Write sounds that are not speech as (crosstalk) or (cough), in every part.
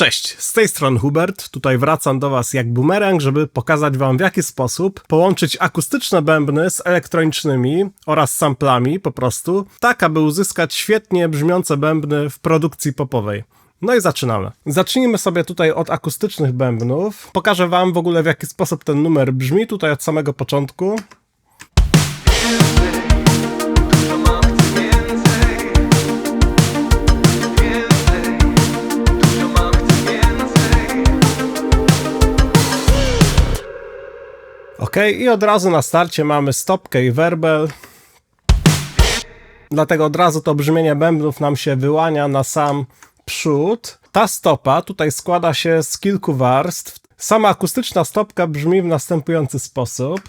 Cześć, z tej strony Hubert. Tutaj wracam do Was jak bumerang, żeby pokazać Wam w jaki sposób połączyć akustyczne bębny z elektronicznymi oraz samplami po prostu, tak aby uzyskać świetnie brzmiące bębny w produkcji popowej. No i zaczynamy. Zacznijmy sobie tutaj od akustycznych bębnów. Pokażę Wam w ogóle w jaki sposób ten numer brzmi tutaj od samego początku. Ok, i od razu na starcie mamy stopkę i werbel. Dlatego od razu to brzmienie bębnów nam się wyłania na sam przód. Ta stopa tutaj składa się z kilku warstw. Sama akustyczna stopka brzmi w następujący sposób.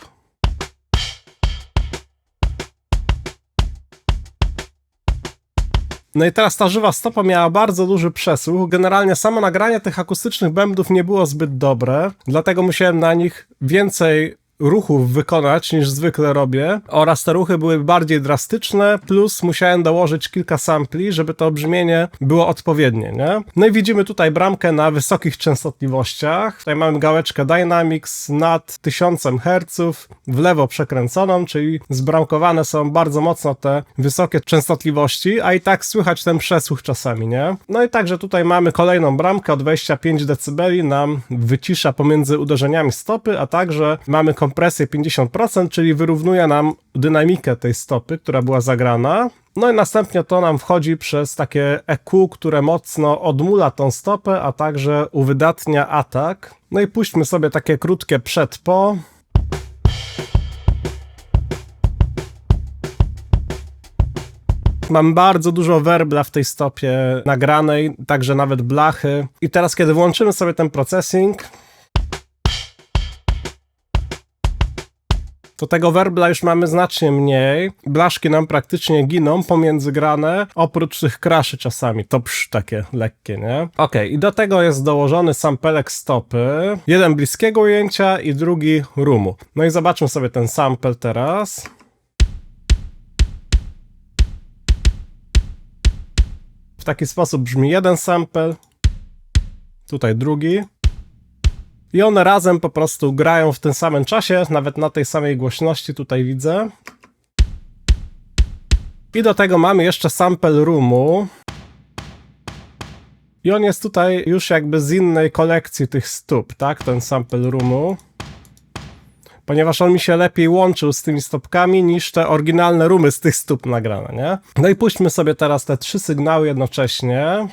No i teraz ta żywa stopa miała bardzo duży przesłuch. Generalnie samo nagranie tych akustycznych bębnów nie było zbyt dobre, dlatego musiałem na nich więcej ruchów wykonać niż zwykle robię oraz te ruchy były bardziej drastyczne, plus musiałem dołożyć kilka sampli, żeby to brzmienie było odpowiednie, nie? No i widzimy tutaj bramkę na wysokich częstotliwościach. Tutaj mamy gałeczkę Dynamics nad 1000 Hz, w lewo przekręconą, czyli zbramkowane są bardzo mocno te wysokie częstotliwości, a i tak słychać ten przesłuch czasami, nie? No i także tutaj mamy kolejną bramkę o 25 dB nam wycisza pomiędzy uderzeniami stopy, a także mamy kompresję 50%, czyli wyrównuje nam dynamikę tej stopy, która była zagrana. No i następnie to nam wchodzi przez takie EQ, które mocno odmula tą stopę, a także uwydatnia atak. No i puśćmy sobie takie krótkie przed-po. Mam bardzo dużo werbla w tej stopie nagranej, także nawet blachy. I teraz, kiedy włączymy sobie ten processing, to tego werbla już mamy znacznie mniej. Blaszki nam praktycznie giną pomiędzy grane, oprócz tych kraszy czasami. To psz, takie lekkie, nie? Ok, i do tego jest dołożony sampelek stopy. Jeden bliskiego ujęcia i drugi rumu. No i zobaczmy sobie ten sample teraz. W taki sposób brzmi jeden sample, tutaj drugi. I one razem po prostu grają w tym samym czasie, nawet na tej samej głośności tutaj widzę. I do tego mamy jeszcze sample roomu. I on jest tutaj już jakby z innej kolekcji tych stóp, tak? Ten sample roomu. Ponieważ on mi się lepiej łączył z tymi stopkami niż te oryginalne rumy z tych stóp nagrane, nie? No i puśćmy sobie teraz te trzy sygnały jednocześnie.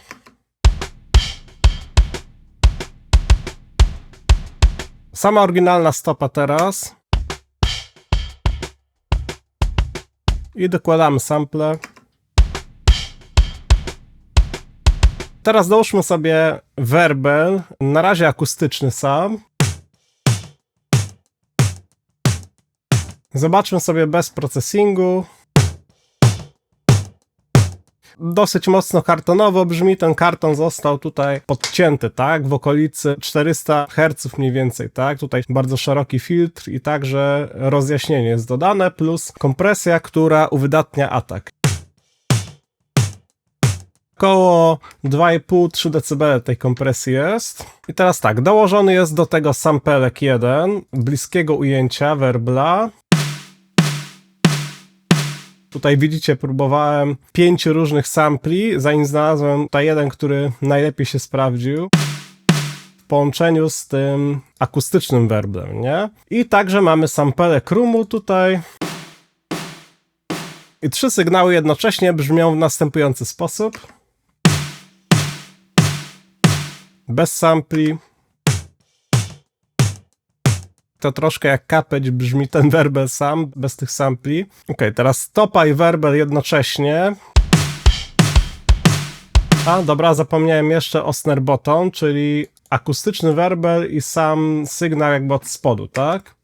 Sama oryginalna stopa teraz. I dokładamy sample. Teraz dołóżmy sobie werbel, na razie akustyczny sam. Zobaczmy sobie bez processingu dosyć mocno kartonowo brzmi. Ten karton został tutaj podcięty, tak? W okolicy 400 Hz mniej więcej, tak? Tutaj bardzo szeroki filtr i także rozjaśnienie jest dodane, plus kompresja, która uwydatnia atak. Około 2,5-3 dB tej kompresji jest. I teraz tak, dołożony jest do tego sampelek 1 bliskiego ujęcia werbla. Tutaj widzicie, próbowałem pięciu różnych sampli, zanim znalazłem tutaj jeden, który najlepiej się sprawdził w połączeniu z tym akustycznym werblem, nie? I także mamy sampelek roomu tutaj. I trzy sygnały jednocześnie brzmią w następujący sposób. Bez sampli, to troszkę jak kapeć brzmi ten (laughs) werbel sam, bez tych sampli. Ok, teraz stopa i werbel jednocześnie. A, dobra, zapomniałem jeszcze o snare bottom, czyli akustyczny werbel i sam sygnał jakby od spodu, tak?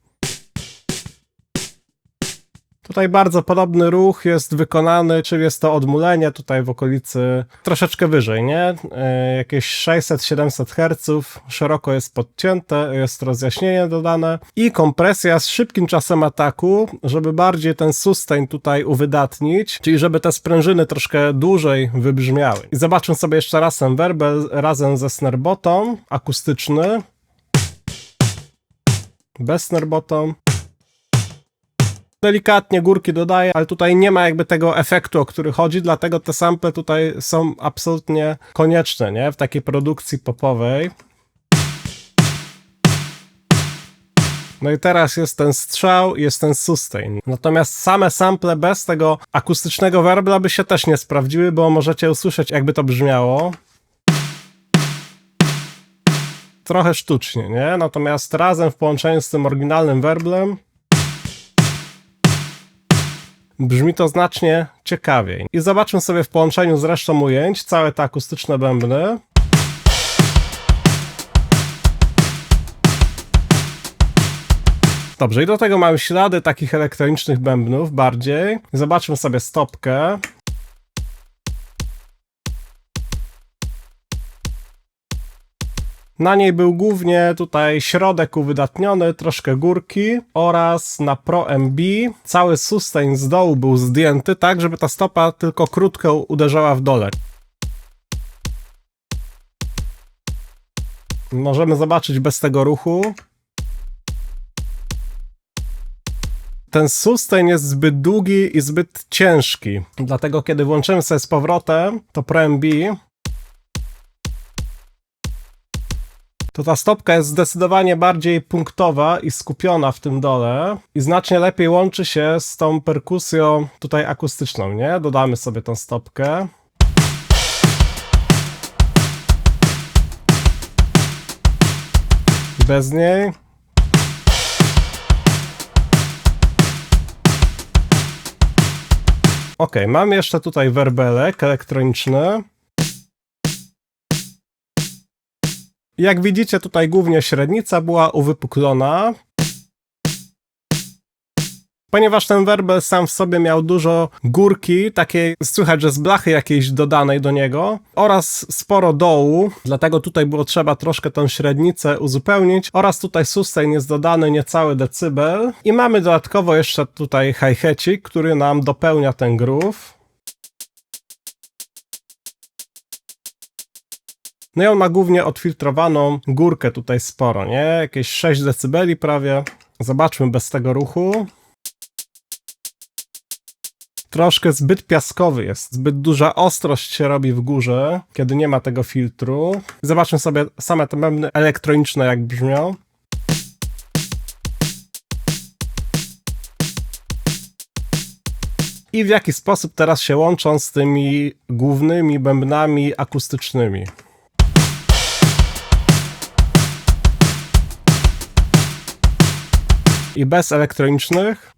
Tutaj bardzo podobny ruch jest wykonany, czyli jest to odmulenie tutaj w okolicy troszeczkę wyżej, nie? E, jakieś 600-700 Hz, szeroko jest podcięte, jest rozjaśnienie dodane i kompresja z szybkim czasem ataku, żeby bardziej ten sustain tutaj uwydatnić, czyli żeby te sprężyny troszkę dłużej wybrzmiały. I zobaczmy sobie jeszcze raz ten werbel razem ze snarebotą, akustyczny, bez snarebotą delikatnie górki dodaję, ale tutaj nie ma jakby tego efektu, o który chodzi, dlatego te sample tutaj są absolutnie konieczne, nie? W takiej produkcji popowej. No i teraz jest ten strzał, jest ten sustain. Natomiast same sample bez tego akustycznego werbla by się też nie sprawdziły, bo możecie usłyszeć jakby to brzmiało. Trochę sztucznie, nie? Natomiast razem w połączeniu z tym oryginalnym werblem Brzmi to znacznie ciekawiej. I zobaczmy sobie w połączeniu z resztą ujęć całe te akustyczne bębny. Dobrze, i do tego mamy ślady takich elektronicznych bębnów bardziej. Zobaczmy sobie stopkę. Na niej był głównie tutaj środek uwydatniony, troszkę górki oraz na Pro MB cały sustain z dołu był zdjęty, tak żeby ta stopa tylko krótko uderzała w dole. Możemy zobaczyć bez tego ruchu. Ten sustain jest zbyt długi i zbyt ciężki. Dlatego kiedy włączymy sobie z powrotem to Pro MB, to ta stopka jest zdecydowanie bardziej punktowa i skupiona w tym dole i znacznie lepiej łączy się z tą perkusją tutaj akustyczną, nie? Dodamy sobie tą stopkę. Bez niej. Ok, mam jeszcze tutaj werbelek elektroniczny. Jak widzicie, tutaj głównie średnica była uwypuklona. Ponieważ ten werbel sam w sobie miał dużo górki, takiej słychać, że z blachy jakiejś dodanej do niego oraz sporo dołu, dlatego tutaj było trzeba troszkę tą średnicę uzupełnić oraz tutaj sustain jest dodany niecały decybel i mamy dodatkowo jeszcze tutaj hi-hatik, który nam dopełnia ten groove. No i on ma głównie odfiltrowaną górkę tutaj sporo, nie? Jakieś 6 dB prawie. Zobaczmy bez tego ruchu. Troszkę zbyt piaskowy jest, zbyt duża ostrość się robi w górze, kiedy nie ma tego filtru. Zobaczmy sobie same te bębny elektroniczne jak brzmią. I w jaki sposób teraz się łączą z tymi głównymi bębnami akustycznymi. I bez elektronicznych.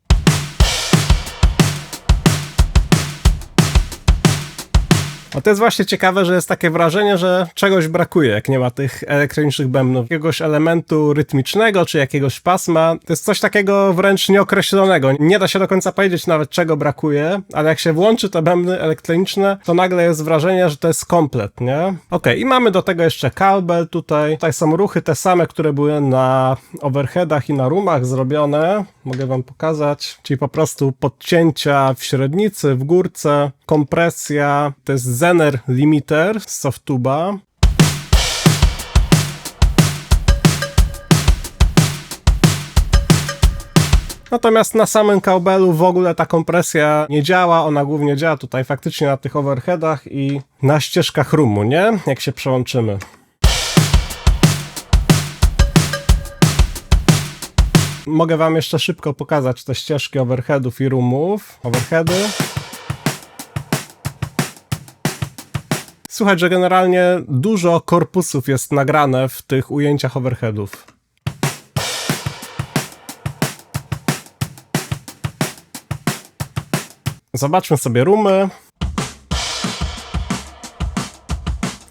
A to jest właśnie ciekawe, że jest takie wrażenie, że czegoś brakuje, jak nie ma tych elektronicznych bębnów. Jakiegoś elementu rytmicznego, czy jakiegoś pasma. To jest coś takiego wręcz nieokreślonego. Nie da się do końca powiedzieć nawet, czego brakuje, ale jak się włączy te bębny elektroniczne, to nagle jest wrażenie, że to jest komplet, nie? Ok, i mamy do tego jeszcze cowbell tutaj. Tutaj są ruchy te same, które były na overheadach i na roomach zrobione. Mogę wam pokazać. Czyli po prostu podcięcia w średnicy, w górce, kompresja. To jest Zener Limiter z Softuba. Natomiast na samym cowbellu w ogóle ta kompresja nie działa, ona głównie działa tutaj faktycznie na tych overheadach i na ścieżkach roomu, nie? Jak się przełączymy. Mogę wam jeszcze szybko pokazać te ścieżki overheadów i roomów. Overheady. Słuchaj, że generalnie dużo korpusów jest nagrane w tych ujęciach overheadów. Zobaczmy sobie roomy.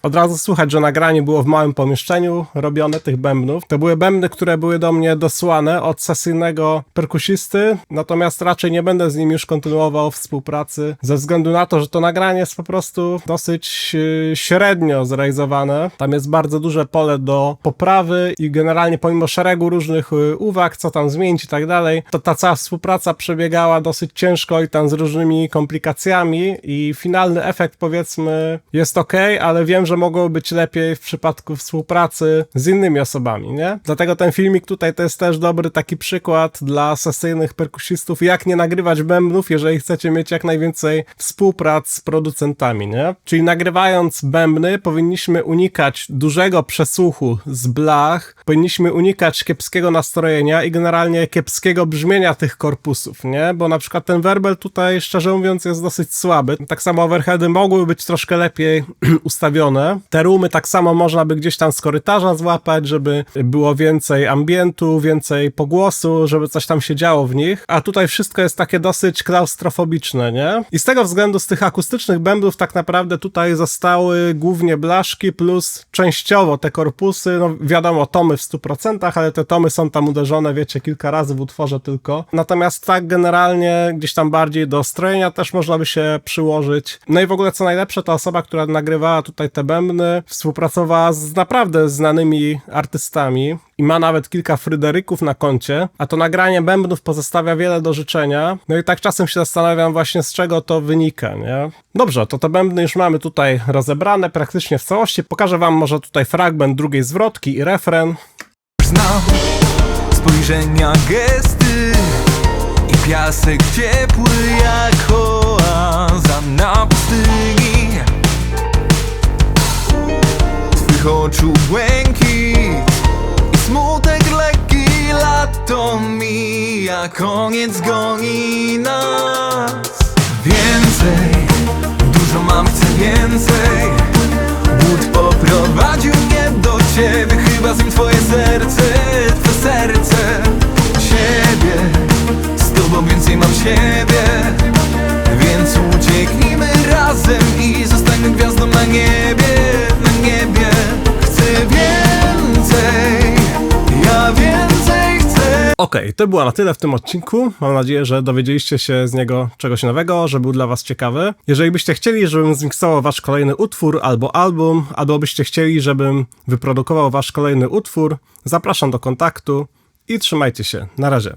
Od razu słychać, że nagranie było w małym pomieszczeniu robione tych bębnów. To były bębny, które były do mnie dosłane od sesyjnego perkusisty, natomiast raczej nie będę z nim już kontynuował współpracy, ze względu na to, że to nagranie jest po prostu dosyć yy, średnio zrealizowane. Tam jest bardzo duże pole do poprawy i generalnie pomimo szeregu różnych yy, uwag, co tam zmienić i tak dalej, to ta cała współpraca przebiegała dosyć ciężko i tam z różnymi komplikacjami i finalny efekt powiedzmy jest ok, ale wiem, że mogło być lepiej w przypadku współpracy z innymi osobami, nie? Dlatego ten filmik tutaj to jest też dobry taki przykład dla sesyjnych perkusistów, jak nie nagrywać bębnów, jeżeli chcecie mieć jak najwięcej współprac z producentami, nie? Czyli nagrywając bębny powinniśmy unikać dużego przesłuchu z blach, powinniśmy unikać kiepskiego nastrojenia i generalnie kiepskiego brzmienia tych korpusów, nie? Bo na przykład ten werbel tutaj, szczerze mówiąc, jest dosyć słaby. Tak samo overheady mogły być troszkę lepiej (clears throat) ustawione. Te rumy tak samo można by gdzieś tam z korytarza złapać, żeby było więcej ambientu, więcej pogłosu, żeby coś tam się działo w nich. A tutaj wszystko jest takie dosyć klaustrofobiczne, nie? I z tego względu z tych akustycznych bębnów tak naprawdę tutaj zostały głównie blaszki plus częściowo te korpusy, no wiadomo, tomy w 100%, ale te tomy są tam uderzone, wiecie, kilka razy w utworze tylko. Natomiast tak generalnie gdzieś tam bardziej do strojenia też można by się przyłożyć. No i w ogóle co najlepsze, ta osoba, która nagrywała tutaj te bębny, współpracowała z naprawdę znanymi artystami i ma nawet kilka Fryderyków na koncie, a to nagranie bębnów pozostawia wiele do życzenia. No i tak czasem się zastanawiam właśnie z czego to wynika, nie? Dobrze, to te bębny już mamy tutaj rozebrane praktycznie w całości. Pokażę wam może tutaj fragment drugiej zwrotki i refren. Znam spojrzenia, gesty i piasek ciepły jak oaza na pustyni Oczu błękit i smutek lekki lato mija Koniec goni nas. Więcej, dużo mam, chcę więcej. Głód poprowadził mnie do ciebie Chyba z nim twoje serce, twe serce. Siebie, z tobą więcej mam siebie. Więc ucieknijmy razem i zostańmy gwiazdą na niebie, Okej, to było na tyle w tym odcinku. Mam nadzieję, że dowiedzieliście się z niego czegoś nowego, że był dla was ciekawy. Jeżeli byście chcieli, żebym zmiksował wasz kolejny utwór albo album, albo byście chcieli, żebym wyprodukował wasz kolejny utwór, zapraszam do kontaktu i trzymajcie się. Na razie.